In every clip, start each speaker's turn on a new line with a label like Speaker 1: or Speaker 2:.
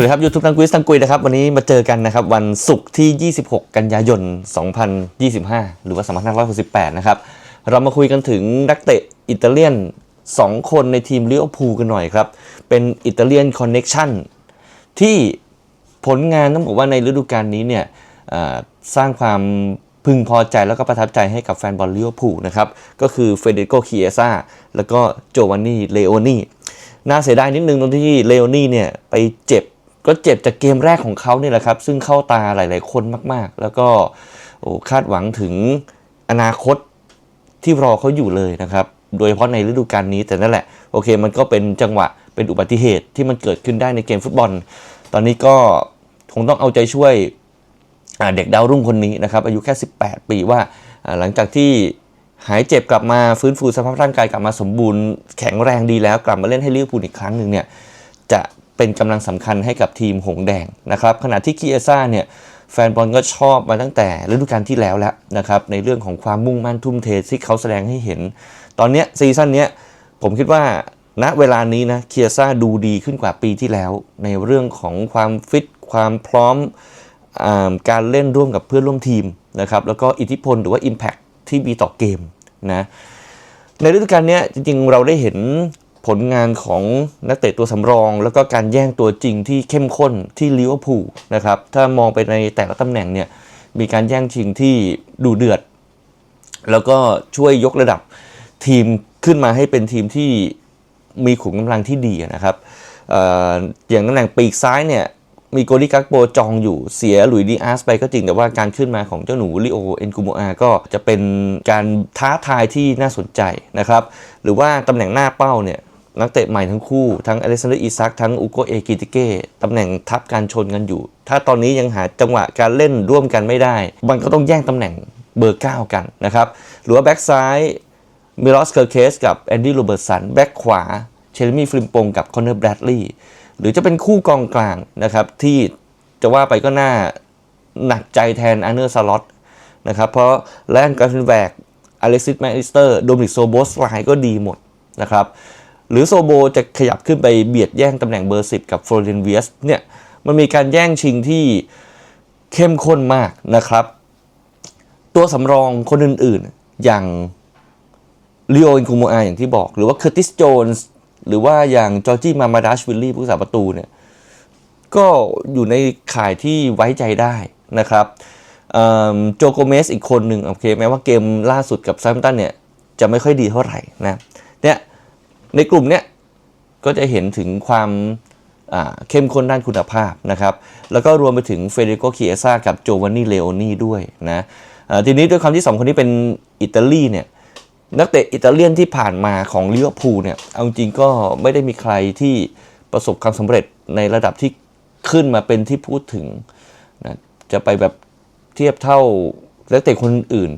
Speaker 1: วัสดีครับยูทูบตังกุยตังกุยนะครับวันนี้มาเจอกันนะครับวันศุกร์ที่ 26 กันยายน 2025 หรือว่า 2568 นะครับ เรามาคุยกันถึงนักเตะอิตาเลียน 2 คนในทีมลิเวอร์พูลกันหน่อยครับ เป็นอิตาเลียนคอนเน็กชันที่ผลงานต้องบอกว่าในฤดูกาลนี้เนี่ยสร้างความพึงพอใจแล้วก็ประทับใจให้กับแฟนบอลลิเวอร์พูลนะครับ ก็คือเฟเดโกคีเอซ่าแล้วก็โจวานนี่เลโอนี่น่าเสียดายนิดนึงตรงที่เลโอนี่เนี่ยไปเจ็บ ก็เจ็บจากเกมแรกของเขาเนี่ยแหละครับ ซึ่งเข้าตาหลาย ๆ คนมาก ๆ แล้วก็คาดหวังถึงอนาคตที่รอเขาอยู่เลยนะครับ โดยเฉพาะในฤดูกาลนี้แต่นั่นแหละ โอเค มันก็เป็นจังหวะเป็นอุบัติเหตุที่มันเกิดขึ้นได้ในเกมฟุตบอล ตอนนี้ก็คงต้องเอาใจช่วยเด็กดาวรุ่งคนนี้นะครับ อายุแค่ 18 ปีว่าอ่าหลังจากที่หายเจ็บกลับมาฟื้นฟูสภาพร่างกายกลับมาสมบูรณ์แข็งแรงดีแล้วกลับมาเล่นให้ลิเวอร์พูลอีกครั้งหนึ่งเนี่ยจะ เป็นกำลังสำคัญให้กับทีมหงส์แดงนะครับขณะที่คีเอซ่าเนี่ยแฟนบอลก็ชอบมาตั้งแต่ฤดูกาลที่แล้วแล้วนะครับในเรื่องของความมุ่งมั่นทุ่มเทที่เขาแสดงให้เห็น ตอนนี้ซีซั่นนี้ผมคิดว่าณเวลานี้นะเคียซ่าดูดีขึ้นกว่าปีที่แล้ว ในเรื่องของความฟิตความพร้อมอการเล่นร่วมกับเพื่อนร่วมทีมนะครับแล้วก็อิทธิพลหรือว่า Impact ที่มีต่อเกมนะในฤดูกาลนี้จริงๆ เราได้เห็น ผลงานของนักเตะตัวสำรอง แล้วก็การแย่งตัวจริงที่เข้มข้นที่ลิเวอร์พูลนะครับถ้ามองไปในแต่ละตำแหน่งเนี่ยมีการแย่งชิงที่ดูเดือด แล้วก็ช่วยยกระดับทีมขึ้นมาให้เป็นทีมที่มีขุมกำลังที่ดีนะครับออย่างตำแหน่งปีกซ้ายเนี่ยมีโกลิกักโปจองอยู่เสียหลุยดีอาร์สไปก็จริงแต่ว่าการขึ้นมาของเจ้าหนูลิโอเอ็นกูโมอาก็จะเป็นการท้าทายที่น่าสนใจนะครับ หรือว่าตำแหน่งหน้าเป้าเนี่ย นักเตะใหม่ทั้งคู่ ทั้งอเล็กซานเดอร์อีซักทั้งอุโกเอกิติเก้ตำแหน่งทับการชนกันอยู่ ถ้าตอนนี้ยังหาจังหวะการเล่นร่วมกันไม่ได้ มันก็ต้องแย่งตำแหน่งเบอร์ 9 กันนะครับ หรือว่าแบ็กซ้ายมิลอสเคอร์เคสกับแอนดี้โรเบิร์ตสันแบ็กขวาเชลมี่ฟลิมปงกับคอนเนอร์แบรดลีย์หรือจะเป็นคู่กองกลางนะครับ ที่จะว่าไปก็น่าหนักใจแทนอาร์เนอร์ซาลอตนะครับ เพราะแลนด์กราฟนแวกอเล็กซิสแมคลิสเตอร์โดมินิกโซโบสไลก็ดีหมดนะครับ หรือโซโบจะขยับขึ้นไปเบียดแย่งตำแหน่งเบอร์ 10 กับฟลอเรนเวียสเนี่ยมันมีการแย่งชิงที่เข้มข้นมากนะครับ ตัวสำรองคนอื่นๆ อย่างลีโออินคูโมอาอย่างที่บอก หรือว่าเคอร์ติสโจนส์หรือว่าอย่างจอร์จี้มามาดัชวิลลี่ผู้สาประตูเนี่ยก็อยู่ในข่ายที่ไว้ใจได้นะครับโจโกเมสอีกคนหนึ่งโอเคแม้ว่าเกมล่าสุดกับซัมตันเนี่ยจะไม่ค่อยดีเท่าไหร่นะเนี่ย ในกลุ่มเนี้ยก็จะเห็นถึงความเข้มข้นด้านคุณภาพนะครับ แล้วก็รวมไปถึงเฟเดรโกเคีเอซ่ากับโจวานนี่เลโอนี่ด้วยนะทีนี้ด้วยความที่สองคนนี้เป็นอิตาลีเนี่ยนักเตะอิตาเลียนที่ผ่านมาของลิเวอร์พูลเนี่ยเอาจริงก็ไม่ได้มีใครที่ประสบความสำเร็จในระดับที่ขึ้นมาเป็นที่พูดถึงนะจะไปแบบเทียบเท่านักเตะคนอื่น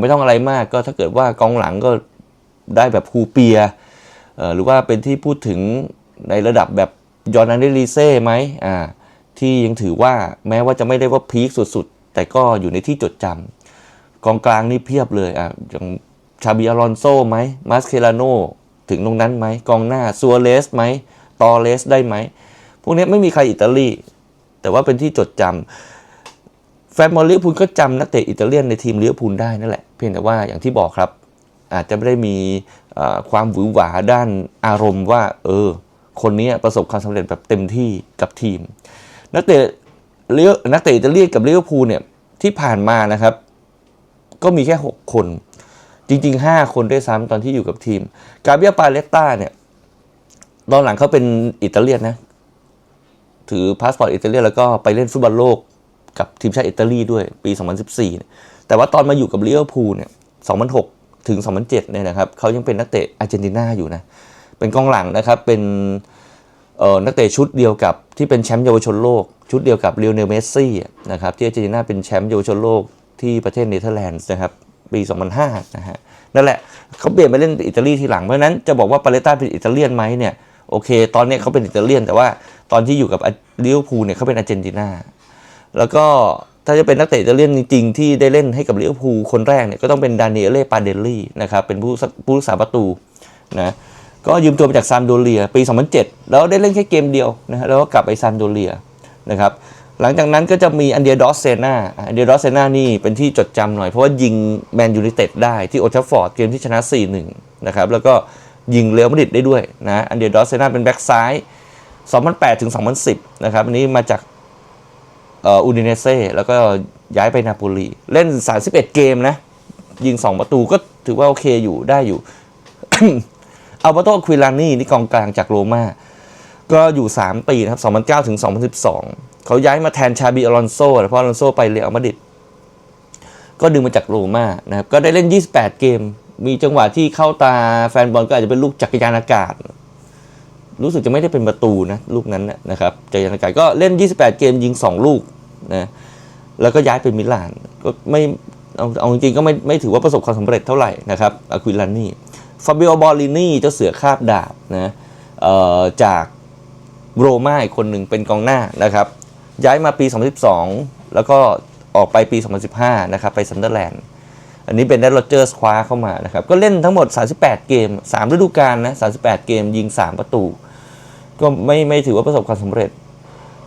Speaker 1: ไม่ต้องอะไรมากก็ถ้าเกิดว่ากองหลังก็ได้แบบฮูเปีย หรือว่าเป็นที่พูดถึงในระดับแบบยอร์นันเดลีเซ่ไหมอ่าที่ยังถือว่าแม้ว่าจะไม่ได้ว่าพีคสุดๆ แต่ก็อยู่ในที่จดจำกองกลางนี่เพียบเลยอะอย่างชาบิอาลอนโซไหมมาสเคลาโนถึงตรงนั้นไหมกองหน้าซัวเลสไหมตอเลสได้ไหม พวกนี้ไม่มีใครอิตาลี แต่ว่าเป็นที่จดจำแฟนบอลลิเวอร์พูลก็จำนักเตะอิตาเลียนในทีมลิเวอร์พูลได้นั่นแหละ เพียงแต่ว่าอย่างที่บอกครับ อาจจะไม่ได้มี ความหวือหวาด้านอารมณ์ว่า เออ คนนี้ประสบความสำเร็จแบบเต็มที่กับทีม นักเตะเลี้ยวนักเตะอิตาเลียนกับลิเวอร์พูลเนี่ยที่ผ่านมานะครับ ก็มีแค่ 6 คน จริง ๆ 5 คนด้วยซ้ำตอนที่อยู่กับทีม กาเบียปาเลตตาเนี่ยตอนหลังเขาเป็นอิตาเลียนนะ ถือพาสปอร์ตอิตาเลียนแล้วก็ไปเล่นฟุตบอลโลกกับทีมชาติอิตาลีด้วยปี 2014เนี่แต่ว่าตอนมาอยู่กับลิเวอร์พูลเนี่ย 2006 ถึง 2007เนี่ยนะครับเขายังเป็นนักเตะอาร์เจนตินาอยู่นะ เป็นกองหลังนะครับ เป็นเออนักเตะชุดเดียวกับที่เป็นแชมป์เยาวชนโลก ชุดเดียวกับเลโอเนลเมสซี่นะครับที่อาร์เจนตินาเป็นแชมป์เยาวชนโลกที่ประเทศเนเธอร์แลนด์นะครับปี 2005 นะฮะนั่นแหละเขาเปลี่ยนมาเล่นอิตาลีทีหลังเพราะนั้นจะบอกว่าปาเลต้าเป็นอิตาเลียนไหมเนี่ยโอเค ตอนนี้เขาเป็นอิตาเลียน แต่ว่าตอนที่อยู่กับลิเวอร์พูลเนี่ยเขาเป็นอาร์เจนตินาแล้วก็ ถ้าจะเป็นนักเตะอิตาเลียนจริงๆ ที่ได้เล่นให้กับลิเวอร์พูลคนแรกเนี่ยก็ต้องเป็นดานิเอเล่ปาเดลลี่นะครับเป็นผู้ผู้รักษาประตูนะก็ยืมตัวมาจากซามโดเรียปี 2007 แล้วได้เล่นแค่เกมเดียวนะฮะแล้วก็กลับไปซามโดเรียนะครับหลังจากนั้นก็จะมีอันเดียดอสเซนาอันเดียดอสเซนานี่เป็นที่จดจำหน่อย เพราะว่ายิงแมนยูไนเต็ดได้ที่โอทัฟฟอร์ดเกมที่ชนะ 4-1 นะครับแล้วก็ยิงเรอัลมาดริดได้ด้วยนะอันเดียดอสเซนาเป็นแบ็กซ้าย 2008 ถึง 2010 นะครับอันนี้มาจาก อูดิเนเซ่แล้วก็ย้ายไปนาโปลีเล่น 31 เกมนะ ยิง 2 ประตูก็ถือว่าโอเคอยู่ได้อยู่ อัลเบโตควิลานี่นี่กองกลางจากโรมาก็อยู่ 3 ปีนะครับ 2009 ถึง 2012 เขาย้ายมาแทนชาบีอลอนโซเพราะอลอนโซไปเรอัลมาดริดก็ดึงมาจากโรม่านะครับ ก็ได้เล่น 28 เกม มีจังหวะที่เข้าตาแฟนบอลก็อาจจะเป็นลูกจักรยานอากาศ รู้สึกจะไม่ได้เป็นประตูนะลูกนั้นนะครับจักยานากาศก็เล่น 28 เกมยิง 2 ลูกนะแล้วก็ย้ายไปมิลานก็ไม่เอาเอาจริงก็ไม่ไม่ถือว่าประสบความสำเร็จเท่าไหร่นะครับอาควิลานี่ฟาบิโอบอลินี่เจ้าเสือคาบดาบนะเอ่อจากโรม่าอีกคนหนึ่งเป็นกองหน้านะครับ ย้ายมาปี 2012 แล้วก็ออกไปปี 2015 นะครับ ไปซันเดอร์แลนด์อันนี้เป็นแดนโรเจอร์สคว้าเข้ามานะครับ ก็เล่นทั้งหมด 38 เกม 3 ฤดูกาลนะ 38 เกมยิง 3 ประตู ก็ไม่ไม่ถือว่าประสบความสำเร็จ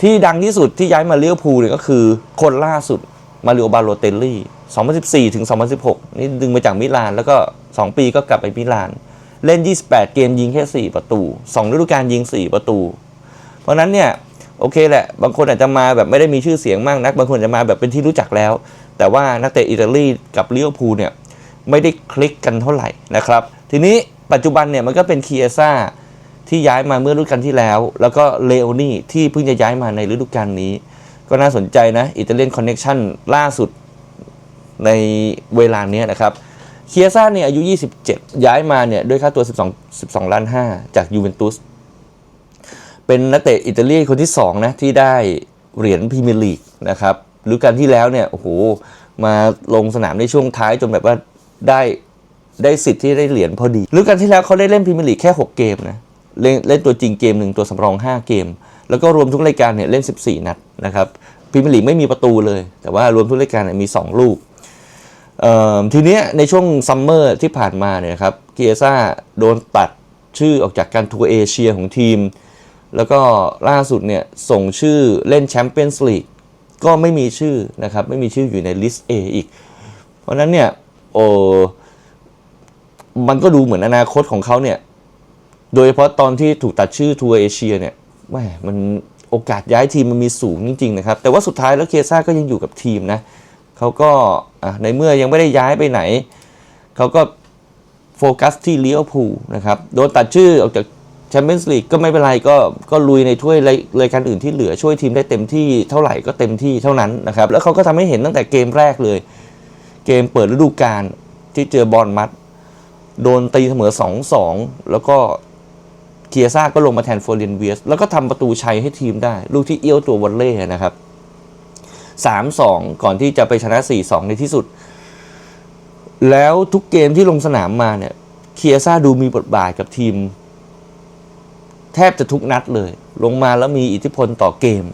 Speaker 1: ที่ดังที่สุดที่ย้ายมาเลี้ยวภูลเนี่ยก็คือคนล่าสุดมาริโอบาโลเตลลี่ 2014 ถึง 2016 นี่ดึงมาจากมิลาน แล้วก็ 2 ปีก็กลับไปมิลาน เล่น 28 เกมยิงแค่ 4 ประตู 2 ฤดูกาลยิง 4 ประตู เพราะนั้นเนี่ย โอเคแหละ บางคนอาจจะมาแบบไม่ได้มีชื่อเสียงมากนัก บางคนจะมาแบบเป็นที่รู้จักแล้ว แต่ว่านักเตะอิตาลีกับลิเวอร์พูลเนี่ย ไม่ได้คลิกกันเท่าไหร่นะครับ ทีนี้ปัจจุบันเนี่ยมันก็เป็นคีเอซ่า ที่ย้ายมาเมื่อฤดูกาลที่แล้ว แล้วก็เลโอนี่ที่เพิ่งจะย้ายมาในฤดูกาลนี้ ก็น่าสนใจนะอิตาเลียนคอนเน็ชันล่าสุดในเวลาเนี้ยนะครับเคียซ่าเนี่ยอายุ 27 ย้ายมาเนี่ยด้วยค่าตัว 12 12ล้าน5จากยูเวนตุสเป็นนักเตะอิตาลีคนที่2นะที่ได้เหรียญพรีเมียร์ลีกนะครับฤดูกาลที่แล้วเนี่ยโอ้โหมาลงสนามในช่วงท้ายจนแบบว่าได้ได้สิทธิ์ที่ได้เหรียญพอดีฤดูกาลที่แล้วเขาได้เล่นพรีเมียร์ลีกแค่ 6 เกมนะ เล่นเล่นตัวจริงเกมหนึ่งตัวสำรอง 5 เกม แล้วก็รวมทุกรายการเนี่ยเล่น 14 นัดนะครับพรีเมียร์ลีไม่มีประตูเลย แต่ว่ารวมทุกรายการเนี่ยมี 2 ลูกทีเนี้ยในช่วงซัมเมอร์ที่ผ่านมาเนี่ยครับเกียซ่าโดนตัดชื่อออกจากการทัวร์เอเชียของทีม แล้วก็ล่าสุดเนี่ยส่งชื่อเล่นแชมเปี้ยนส์ลีกก็ไม่มีชื่อนะครับ ไม่มีชื่ออยู่ในลิสต์ A อีก เพราะฉะนั้นเนี่ยโอ้มันก็ดูเหมือนอนาคตของเขาเนี่ย โดยเฉพาะตอนที่ถูกตัดชื่อทัวร์เอเชียเนี่ยแหมมันโอกาสย้ายทีมมันมีสูงจริงๆนะครับ แต่ว่าสุดท้ายแล้วเคซ่าก็ยังอยู่กับทีมนะเขาก็ในเมื่อยังไม่ได้ย้ายไปไหน เขาก็โฟกัสที่ลิเวพูนะครับ โดนตัดชื่อออกจากแชมเปี้ยนส์ลีกก็ไม่เป็นไรก็ก็ลุยในถ้วยรายการอื่นที่เหลือช่วยทีมได้เต็มที่เท่าไหร่ก็เต็มที่เท่านั้นนะครับ แล้วเขาก็ทำให้เห็นตั้งแต่เกมแรกเลย เกมเปิดฤดูกาลที่เจอบอลมัด โดนตีเสมอ 2-2 แล้วก็ เคียซ่าก็ลงมาแทนโฟเรนเวียส แล้วก็ทำประตูชัยให้ทีมได้ ลูกที่เอี้ยวตัววอลเล่นะครับ 3-2 ก่อนที่จะไปชนะ 4-2 ในที่สุด แล้วทุกเกมที่ลงสนามมาเนี่ยเคียซ่าดูมีบทบาทกับทีม แทบจะทุกนัดเลย ลงมาแล้วมีอิทธิพลต่อเกม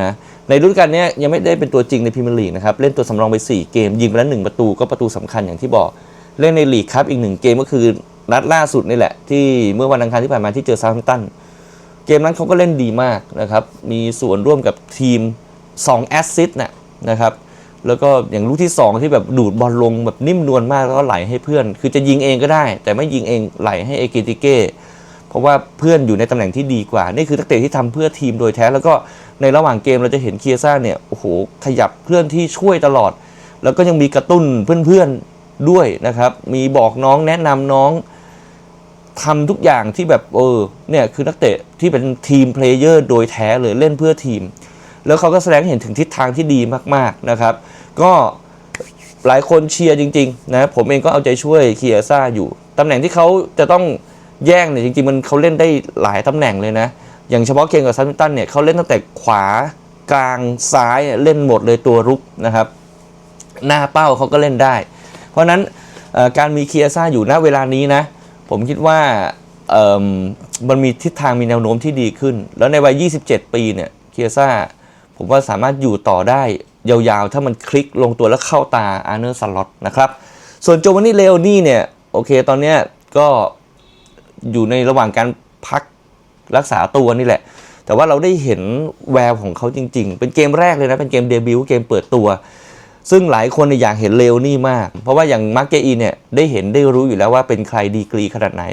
Speaker 1: นะในฤดูกาลนี้ยังไม่ได้เป็นตัวจริงในพรีเมียร์ลีกนะครับ เล่นตัวสำรองไป 4 เกม ยิงไปแล้ว1ประตูก็ประตูสำคัญอย่างที่บอก เล่นในลีกครับอีกหนึ่งเกมก็คือ นัดล่าสุดนี่แหละ ที่เมื่อวันอังคารที่ผ่านมาที่เจอซา u ์ h มตันเกมนั้นเขาก็เล่นดีมากนะครับ มีส่วนร่วมกับทีม2แอสซิสต์นะนะครับแล้วก็อย่างลูกที่ 2 ที่แบบดูดบอลลงแบบนิ่มนวลมากแล้วก็ไหลให้เพื่อน คือจะยิงเองก็ได้ แต่ไม่ยิงเองไหลให้เอเกติเก้เพราะว่าเพื่อนอยู่ในตำแหน่งที่ดีกว่า นี่คือนักเตะที่ทำเพื่อทีมโดยแท้ แล้วก็ในระหว่างเกมเราจะเห็นเคียซ่าเนี่ยโอ้โหขยับเพื่อนที่ช่วยตลอด แล้วก็ยังมีกระตุ้นเพื่อนๆด้วยนะครับ มีบอกน้องแนะนำน้อง ทำทุกอย่างที่แบบเออเนี่ยคือนักเตะที่เป็นทีมเพลเยอร์โดยแท้เลยเล่นเพื่อทีม แล้วเขาก็แสดงเห็นถึงทิศทางที่ดีมากๆนะครับ ก็หลายคนเชียร์จริงๆนะผมเองก็เอาใจช่วยเคียซ่าอยู่ ตำแหน่งที่เขาจะต้องแย่งเนี่ยจริงๆ มันเขาเล่นได้หลายตำแหน่งเลยนะ อย่างเฉพาะเกมกับซัมมิตันเนี่ยเขาเล่นตั้งแต่ขวากลางซ้ายเล่นหมดเลยตัวรุกนะครับ หน้าเป้าเขาก็เล่นได้ เพราะนั้นการมีเคียซ่าอยู่ณเวลานี้นะ ผมคิดว่ามันมีทิศทางมีแนวโน้มที่ดีขึ้น แล้วในวัย 27 ปีเนี่ยเคียซ่าผมว่าสามารถอยู่ต่อได้ยาวๆ ถ้ามันคลิกลงตัวแล้วเข้าตาอาร์เนอร์สล็อตนะครับ ส่วนโจวานนี่เลโอนี่เนี่ย โอเคตอนนี้ก็อยู่ในระหว่างการพักรักษาตัวนี่แหละ แต่ว่าเราได้เห็นแววของเขาจริง ๆ เป็นเกมแรกเลยนะ เป็นเกมเดบิวต์เกมเปิดตัว ซึ่งหลายคนเนี่ยอยากเห็นเลวนี่มาก เพราะว่าอย่างมาร์เกอีเนี่ยได้เห็นได้รู้อยู่แล้วว่าเป็นใครดีกรีขนาดไหน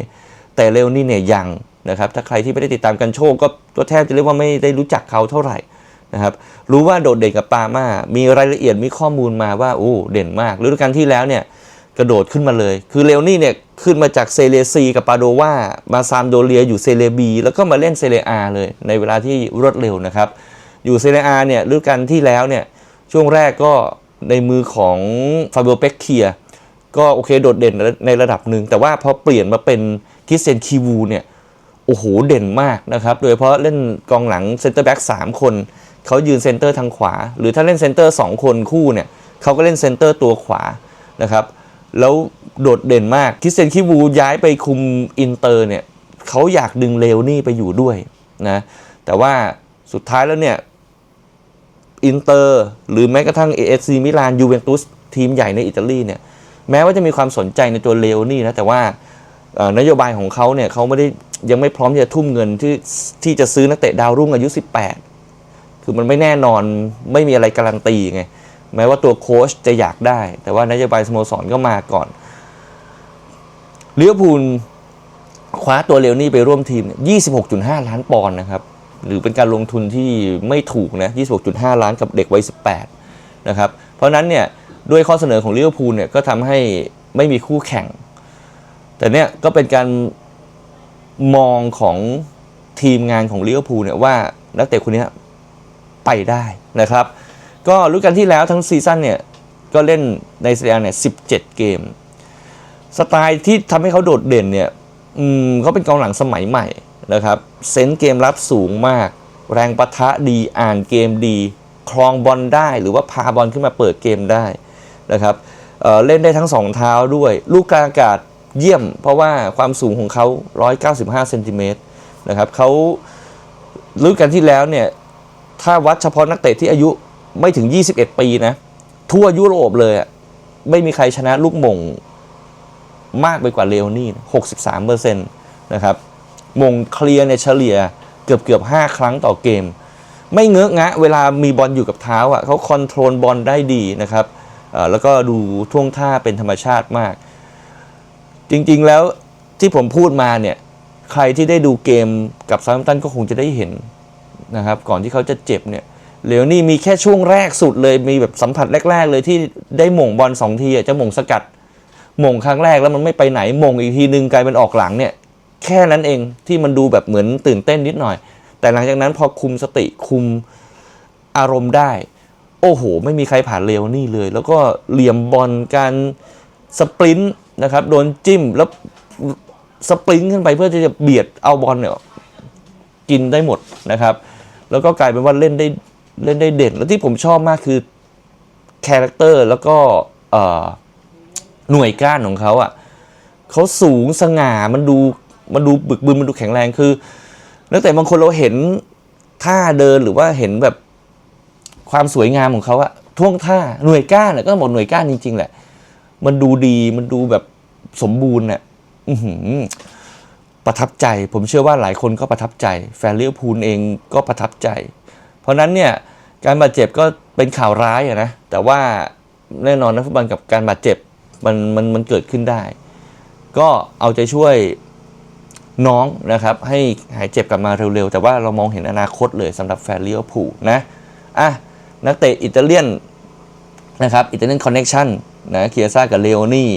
Speaker 1: แต่เลวนี่เนี่ยยังนะครับถ้าใครที่ไม่ได้ติดตามกันโชคก็ก็แทบจะเรียกว่าไม่ได้รู้จักเขาเท่าไหร่นะครับรู้ว่าโดดเด่นกับปามามีรายละเอียดมีข้อมูลมาว่าโอ้เด่นมากฤดูกาลที่แล้วเนี่ยกระโดดขึ้นมาเลย คือเลวนี่เนี่ยขึ้นมาจากเซเลซีกับปาโดวามาซามโดเลียอยู่เซเลบีแล้วก็มาเล่นเซเลอาเลยในเวลาที่รวดเร็วนะครับ อยู่เซเลอาเนี่ยฤดูกาลที่แล้วเนี่ยช่วงแรกก็ ในมือของฟาเบโอเป็กเคียก็โอเคโดดเด่นในระดับหนึ่ง แต่ว่าพอเปลี่ยนมาเป็นคิสเซนคีวูเนี่ยโอ้โหเด่นมากนะครับ โดยเฉพาะเล่นกองหลังเซนเตอร์แบ็กสามคน เขายืนเซนเตอร์ทางขวา หรือถ้าเล่นเซนเตอร์สองคนคู่เนี่ยเขาก็เล่นเซนเตอร์ตัวขวานะครับ แล้วโดดเด่นมากคิสเซนคีวูย้ายไปคุมอินเตอร์เนี่ยเขาอยากดึงเลวนี่ไปอยู่ด้วยนะแต่ว่าสุดท้ายแล้วเนี่ย อินเตอร์ หรือแม้กระทั่ง AFC มิลานยูเวนตุสทีมใหญ่ในอิตาลีเนี่ยแม้ว่าจะมีความสนใจในตัวเลโอนี่นะแต่ว่านโยบายของเขาเนี่ยเขาไม่ได้ยังไม่พร้อมที่จะทุ่มเงินที่ที่จะซื้อนักเตะดาวรุ่งอายุ 18 คือมันไม่แน่นอนไม่มีอะไรการันตีไงแม้ว่าตัวโค้ชจะอยากได้ แต่ว่านโยบายสโมสรก็มาก่อนเลี้ยวพูลคว้าตัวเลโอนี่ไปร่วมทีมเนี่ย26.5 ล้านปอนด์นะครับ หรือเป็นการลงทุนที่ไม่ถูกนะ26.5 ล้านกับเด็กวัย 18 นะครับ เพราะนั้นเนี่ยด้วยข้อเสนอของลิเวอร์พูลเนี่ยก็ทำให้ไม่มีคู่แข่ง แต่เนี่ยก็เป็นการมองของทีมงานของลิเวอร์พูลเนี่ยว่านักเตะคนนี้ไปได้นะครับ ก็รู้กันที่แล้วทั้งซีซั่นเนี่ยก็เล่นในสเตียเนี่ย 17 เกม สไตล์ที่ทำให้เขาโดดเด่นเนี่ยเขาเป็นกองหลังสมัยใหม่ นะครับเซนเกมรับสูงมาก แรงปะทะดีอ่านเกมดีครองบอลได้หรือว่าพาบอลขึ้นมาเปิดเกมได้นะครับเเล่นได้ทั้งสองเท้าด้วย ลูกกลางอากาศเยี่ยม เพราะว่าความสูงของเขา 195เซนติเมตรนะครับเขาฤดูกาลที่แล้วเนี่ยถ้าวัดเฉพาะนักเตะที่อายุไม่ถึง 21 ปีนะทั่วยุโรปเลยไม่มีใครชนะลูกมงมากไปกว่าเลโอนี่ 63เปอร์เซ็นต์นะครับ มงเคลียร์เนี่ยเฉลี่ยเกือบเกือบ5ครั้งต่อเกม ไม่เงอะงะ เวลามีบอลอยู่กับเท้าอะเขาคอนโทรลบอลได้ดีนะครับแล้วก็ดูท่วงท่าเป็นธรรมชาติมาก จริงๆแล้วที่ผมพูดมาเนี่ยใครที่ได้ดูเกมกับซา u ์ตันก็คงจะได้เห็นนะครับ ก่อนที่เขาจะเจ็บเนี่ยเลโอนี่มีแค่ช่วงแรกสุดเลยมีแบบสัมผัสแรก ๆ เลยที่ได้หม่งบอลสองทีจะหม่งสกัดหม่งครั้งแรกแล้วมันไม่ไปไหนหม่งอีกทีนึงกลายเป็นออกหลังเนี่ย แค่นั้นเองที่มันดูแบบเหมือนตื่นเต้นนิดหน่อย แต่หลังจากนั้นพอคุมสติคุมอารมณ์ได้ โอ้โห ไม่มีใครผ่านเลวนี่เลย แล้วก็เหลี่ยมบอลการสปรินต์นะครับโดนจิ้มแล้วสปรินต์ขึ้นไปเพื่อที่จะเบียดเอาบอลเนี่ยกินได้หมดนะครับ แล้วก็กลายเป็นว่าเล่นได้เล่นได้เด่น แล้วที่ผมชอบมากคือคาแรคเตอร์แล้วก็หน่วยก้านของเขาอะ่ะเขาสูงสง่ามันดู มันดูบึกบึนมันดูแข็งแรงคือนักเตะบางคนเราเห็นท่าเดินหรือว่าเห็นแบบความสวยงามของเขาอะท่วงท่าหน่วยก้านก็หมดหน่วยก้านจริงๆแหละ มันดูดีมันดูแบบสมบูรณ์อะอื้อหือประทับใจ ผมเชื่อว่าหลายคนก็ประทับใจ แฟนลิเวพูลเองก็ประทับใจ เพราะฉะนั้นเนี่ยการบาดเจ็บก็เป็นข่าวร้ายอะนะแต่ว่าแน่นอนนะฟุตบอลกับการบาดเจ็บมันมันมันเกิดขึ้นได้ ก็เอาใจช่วย น้องนะครับให้หายเจ็บกลับมาเร็วๆ แต่ว่าเรามองเห็นอนาคตเลยสำหรับแฟนลิเวอร์พูลนะอะนักเตะอิตาเลียนนะครับอิตาเลียนคอนเน็ชันนะเคียซ่ากับเลโอนี่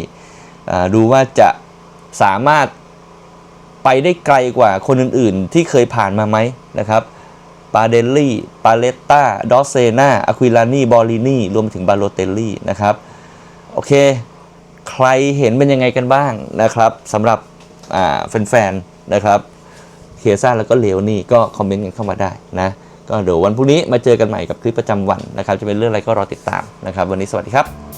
Speaker 1: ดูว่าจะสามารถไปได้ไกลกว่าคนอื่นๆ ที่เคยผ่านมาไหมนะครับปาเดลลี่ ปาเลตตาดอสเซนาอะควิลานี บอลินีรวมถึงบาโลเตลลี่นะครับ โอเค ใครเห็นเป็นยังไงกันบ้างนะครับสำหรับ แฟนๆนะครับเคียซ่าแล้วก็เลวนี่ก็คอมเมนต์กันเข้ามาได้นะก็เดี๋ยววันพรุ่งนี้มาเจอกันใหม่กับคลิปประจำวันนะครับ จะเป็นเรื่องอะไรก็รอติดตามนะครับ วันนี้สวัสดีครับ